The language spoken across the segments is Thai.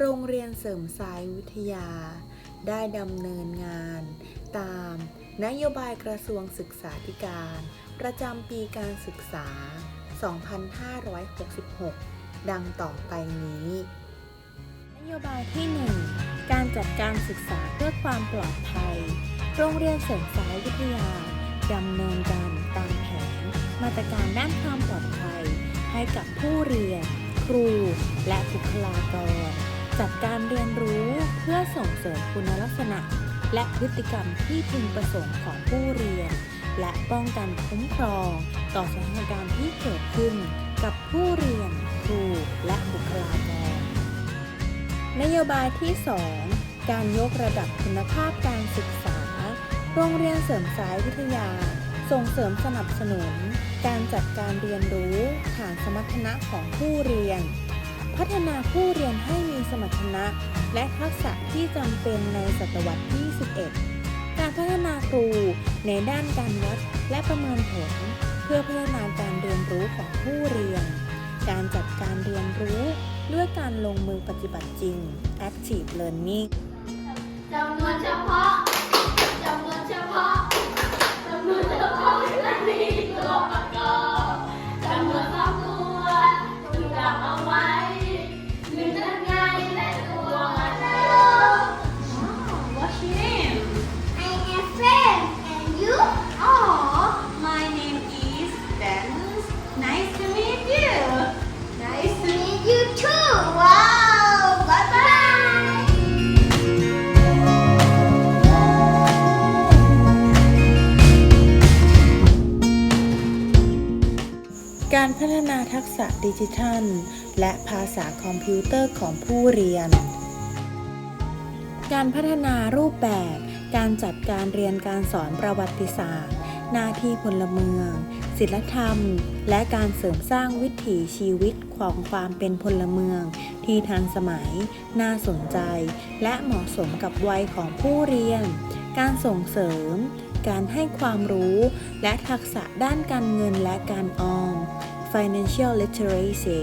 โรงเรียนเสริมสายวิทยา ได้ดำเนินงาน ตามนโยบายกระทรวงศึกษาธิการ ประจำปีการศึกษา 2566 ดังต่อไปนี้ นโยบายที่ 1 การจัดการศึกษาเพื่อความปลอดภัย โรงเรียนเสริมสายวิทยาดำเนินการตามแผน มาตรการด้านความปลอดภัย ให้กับผู้เรียน ครู และบุคลากร จัดการเรียนรู้เพื่อส่งเสริมคุณลักษณะ และพฤติกรรมที่พึงประสงค์ของผู้เรียน และป้องกันคุ้มครอง ต่อสถานการณ์ที่เกิดขึ้น กับผู้เรียน ครู และบุคลากรนโยบายที่ 2 การยกระดับคุณภาพการศึกษา โรงเรียนเสริมสายวิทยา ส่งเสริมสนับสนุน การจัดการเรียนรู้ ฐานสมรรถนะของผู้เรียน พัฒนาผู้เรียนให้มีสมรรถนะ และทักษะที่จำเป็นในศตวรรษที่ 11 การพัฒนาครูในด้านการวัดและประเมินผล เพื่อพัฒนาการเรียนรู้ของผู้เรียน การจัดการเรียนรู้ด้วยการลงมือปฏิบัติจริง active learning จำนวนเฉพาะ ทักษะดิจิทัล และภาษาคอมพิวเตอร์ของผู้เรียน การพัฒนารูปแบบ การจัดการเรียนการสอนประวัติศาสตร์ หน้าที่พลเมือง ศิลธรรม และการเสริมสร้างวิถีชีวิตของความเป็นพลเมือง ที่ทันสมัย น่าสนใจ และเหมาะสมกับวัยของผู้เรียน การส่งเสริมการให้ความรู้และทักษะด้านการเงินและการออม financial literacy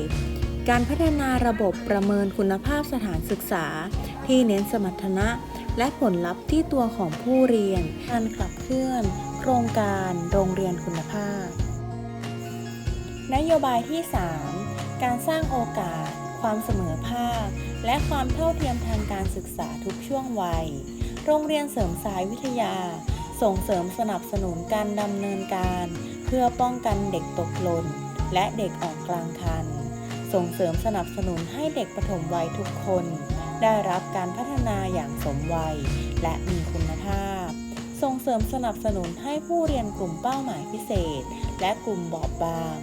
การพัฒนาระบบประเมินคุณภาพสถานศึกษา ที่เน้นสมรรถนะ และผลลัพธ์ที่ตัวของผู้เรียน การขับเคลื่อน โครงการโรงเรียนคุณภาพ นโยบายที่ 3 การสร้างโอกาส ความเสมอภาค และความเท่าเทียมทางการศึกษาทุกช่วงวัย โรงเรียนเสริมสายวิทยา ส่งเสริมสนับสนุนการดำเนินการ เพื่อป้องกันเด็กตกหล่น และเด็กออกกลางคัน ส่งเสริมสนับสนุนให้เด็กปฐมวัยทุกคน ได้รับการพัฒนาอย่างสมวัย และมีคุณภาพ ส่งเสริมสนับสนุนให้ผู้เรียนกลุ่มเป้าหมายพิเศษ และกลุ่มบอบบาง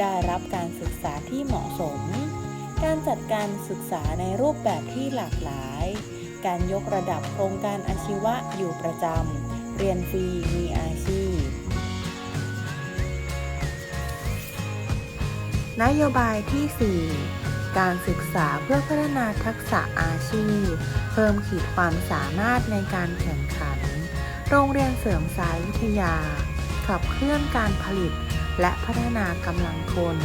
ได้รับการศึกษาที่เหมาะสม การจัดการศึกษาในรูปแบบที่หลากหลาย การยกระดับโครงการอาชีวะอยู่ประจำเรียนฟรีมีอาชีพ นโยบายที่ 4 การศึกษาเพื่อพัฒนาทักษะอาชีพ เพิ่มขีดความสามารถในการแข่งขัน โรงเรียนเสริมสายวิทยา ขับเคลื่อนการผลิต และพัฒนากำลังคน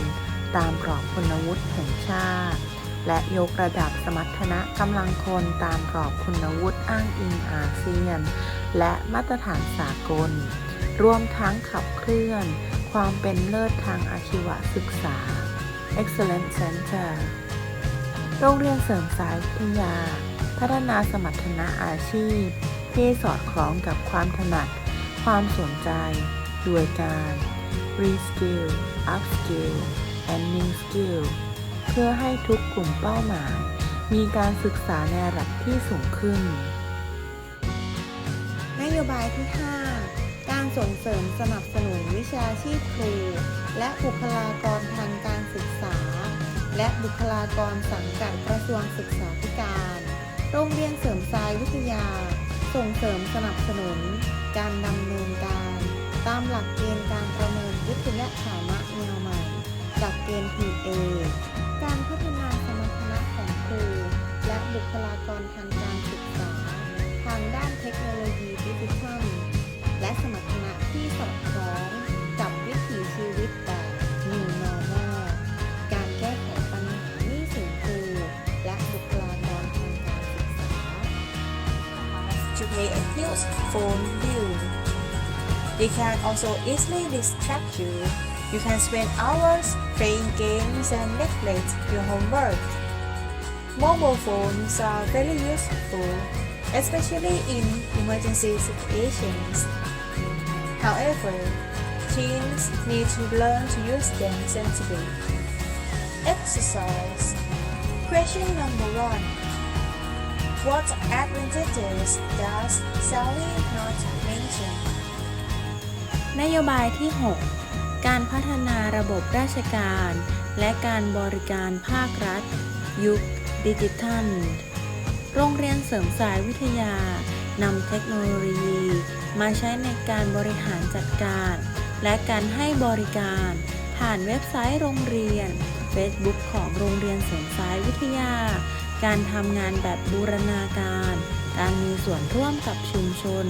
ตามกรอบคุณวุฒิแห่งชาติ และยกระดับสมรรถนะกำลังคนตามกรอบคุณวุฒิอ้างอิงอาเซียน และมาตรฐานสากล รวมทั้งขับเคลื่อน ความเป็นเลิศทางอาชีวศึกษา Excellent Center โรงเรียนเสริมสายวิทยา พัฒนาสมรรถนะอาชีพ ที่สอดคล้องกับความถนัด ความสนใจ ด้วยการ Reskill Upskill and New Skill เพื่อให้ทุกกลุ่มเป้าหมาย มีการศึกษาในระดับที่สูงขึ้น นโยบายที่ 5 การส่งเสริมสนับสนุนวิชาชีพครู และบุคลากรทางการศึกษา และบุคลากรสังกัดกระทรวงศึกษาธิการ โรงเรียนเสริมสายวิทยา ส่งเสริมสนับสนุน การดำเนินการ ตามหลักเกณฑ์การประเมินวิทยาฐานะแนวใหม่ หลักเกณฑ์ PA การพัฒนาสมรรถนะของครู และบุคลากรทางการศึกษา ทางด้านเทคโนโลยีดิจิทัลและสมร to pay a huge phone bill. They can also easily distract you. You can spend hours playing games and neglect your homework. Mobile phones are very useful, especially in emergency situations. However, teens need to learn to use them sensibly. Exercise. Question number one. What advantages does Sally not mention? นโยบายที่ 6 การพัฒนาระบบราชการ และการบริการภาครัฐ ยุคดิจิทัล โรงเรียนเสริมสายวิทยานำเทคโนโลยี มาใช้ในการบริหารจัดการ และการให้บริการ ผ่านเว็บไซต์โรงเรียน Facebook ของโรงเรียนเสริมสายวิทยา การทำงานแบบบูรณาการ การมีส่วนร่วมกับชุมชน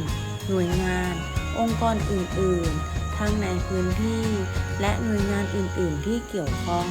หน่วยงาน องค์กรอื่น ๆ ทั้งในพื้นที่ และหน่วยงานอื่น ๆ ที่เกี่ยวข้อง